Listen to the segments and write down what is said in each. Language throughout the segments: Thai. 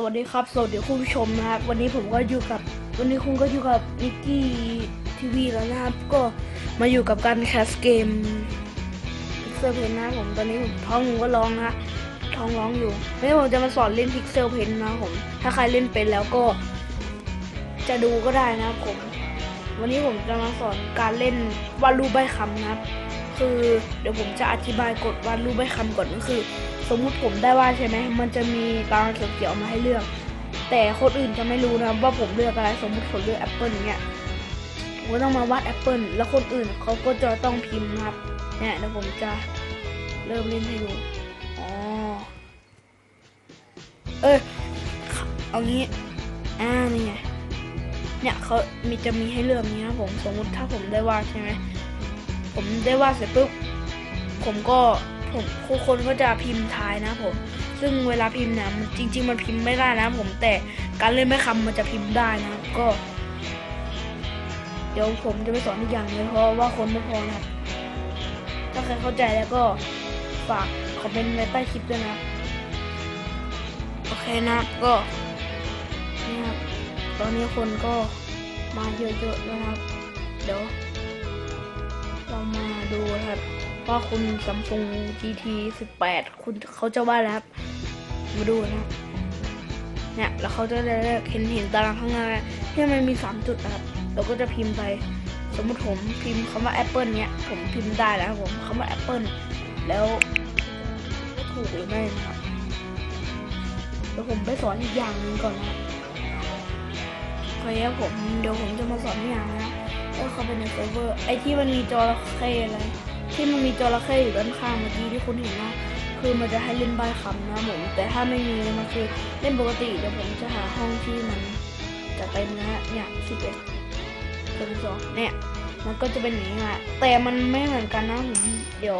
สวัสดีครับ สวัสดีคุณผู้ชมนะครับ วันนี้ผมก็อยู่กับ วันนี้คุณก็อยู่กับนิกกี้ทีวีแล้วนะครับ ก็มาอยู่กับการแคสเกมพิกเซลเพนนะผม ตอนนี้ผมท้องก็ร้องนะท้องร้องอยู่วันนี้ผมจะมาสอนเล่นพิกเซลเพนนะครับผม ถ้าใครเล่นเป็นแล้วก็ จะดูก็ได้นะครับผม วันนี้ผมจะมาสอนการเล่นวาดรูปใบคำนะครับ คือ เดี๋ยวผมจะอธิบายกฎวาดรูปใบคำก่อนก็คือ สมมุติผมได้วาดใช่ไหมมันจะมีตารางเขียวๆมาให้เลือก แต่คนอื่นจะไม่รู้นะว่าผมเลือกอะไรสมมติผมเลือกแอปเปิลเนี้ยผมก็ต้องมาวาดแอปเปิลแล้วคนอื่นเขาก็จะต้องพิมพ์นะครับเนี่ยเดี๋ยวผมจะเริ่มเล่นให้ดูอ๋อเอยเอางี้อ่านี่ไงเนี่ยเขามีจะมีให้เลือกนี้นะผมสมมุติถ้าผมได้วาดใช่ไหม ผมได้วาดเสร็จปุ๊บผมก็ผมทุกคนก็จะพิมพ์ทายนะผม ซึ่งเวลาพิมพ์เนี่ยมันจริง ๆ มันพิมพ์ไม่ได้นะ ผมแต่การเล่นไม่คำมันจะพิมพ์ได้นะก็ เดี๋ยวผมจะไปสอนอีกอย่างเลยเพราะว่าคนไม่พอนะถ้าใครเข้าใจแล้วก็ฝากคอมเมนต์ไว้ใต้คลิปด้วยนะโอเคนะก็นี่ครับตอนนี้คนก็มาเยอะๆแล้วนะครับเดี๋ยว เรามาดูครับว่าคุณซัมซุง GT 18 คุณเขาจะว่าแล้วครับ มาดูนะเนี่ยแล้วเขาจะได้เห็นเห็นตารางข้างหน้าที่มันมี 3 จุดนะครับ เราก็จะพิมพ์ไป สมมติผมพิมพ์คำว่า Apple เนี่ยผมพิมพ์ได้แล้วผมคำว่า Apple แล้วถูกหรือไม่นะครับเดี๋ยวผมไปสอนอีกอย่างหนึงก่อนนะครับโอเคครับผมเดี๋ยวผมจะมาสอนอีกอย่างนะครับ เข้าไปในเซิร์ฟเวอร์ ไอที่มันมีจระเข้อะไรที่มันมีจระเข้อยู่ด้านข้างเมื่อกี้ที่คุณเห็นนะคือมันจะให้เล่นใบคำนะผมแต่ถ้าไม่มีมันคือเล่นปกติเดี๋ยวผมจะหาห้องที่มันจะเต็มนะฮะเนี่ยสิบเอ็ดเป็นสองเนี่ยมันก็จะเป็นอย่างนี้ฮะแต่มันไม่เหมือนกันนะผมเดี๋ยว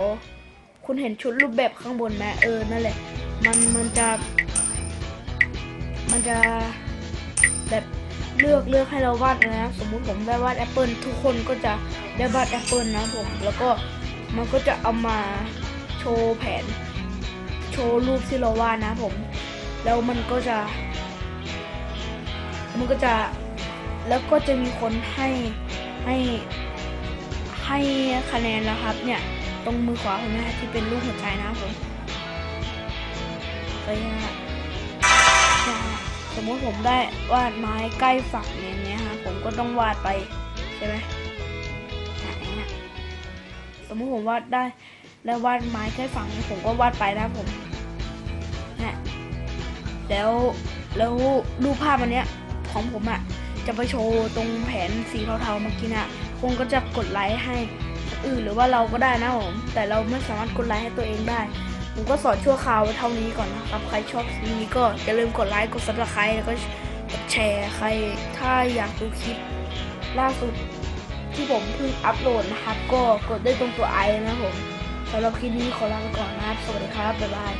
คุณเห็นชุดรูปแบบข้างบนไหมเออนั่นแหละ มันมันจะ มันจะแบบ ลือกเลือกให้เราวาดนะสมมุติผมได้วาดแอปเปิลทุกคนก็จะได้วาดแอปเปิลนะผมแล้วก็มันก็จะเอามาโชว์แผน โชว์รูปที่เราวาดนะผม แล้วมันก็จะ มันก็จะแล้วก็จะมีคนให้ให้ให้คะแนนนะครับ เนี่ยตรงมือขวาผมนะที่เป็นรูปหัวใจนะผมไปนะ สมมติผมได้วาดไม้ใกล้ฝั่งอย่างเงี้ยฮะผมก็ต้องวาดไปใช่ไหมอย่างเงี้ยสมมติผมวาดได้ได้ววาดไม้ใกล้ฝั่งนี้ผมก็วาดไปนะผมนี่ยแล้วแล้วรูปภาพอันเนี้ยของผมอะ่ะจะไปโชว์ตรงแผนสีเทาๆเมื่อกี้น่ะคงก็จะกดไลค์ให้อื่นหรือว่าเราก็ได้นะผมแต่เราไม่สามารถกดไลค์ให้ตัวเองได้ ผมก็สอนชั่วคราวไว้เท่านี้ก่อนนะครับ ใครชอบคลิปนี้ก็อย่าลืมกดไลค์ กดซับสไครต์แล้วก็แชร์ใครถ้าอยากดูคลิปล่าสุดที่ผมเพิ่งอัปโหลดนะครับ ก็กดได้ตรงตัวไอนะผมสำหรับคลิปนี้ขอลาไปก่อนนะครับ สวัสดีครับ บ๊ายบาย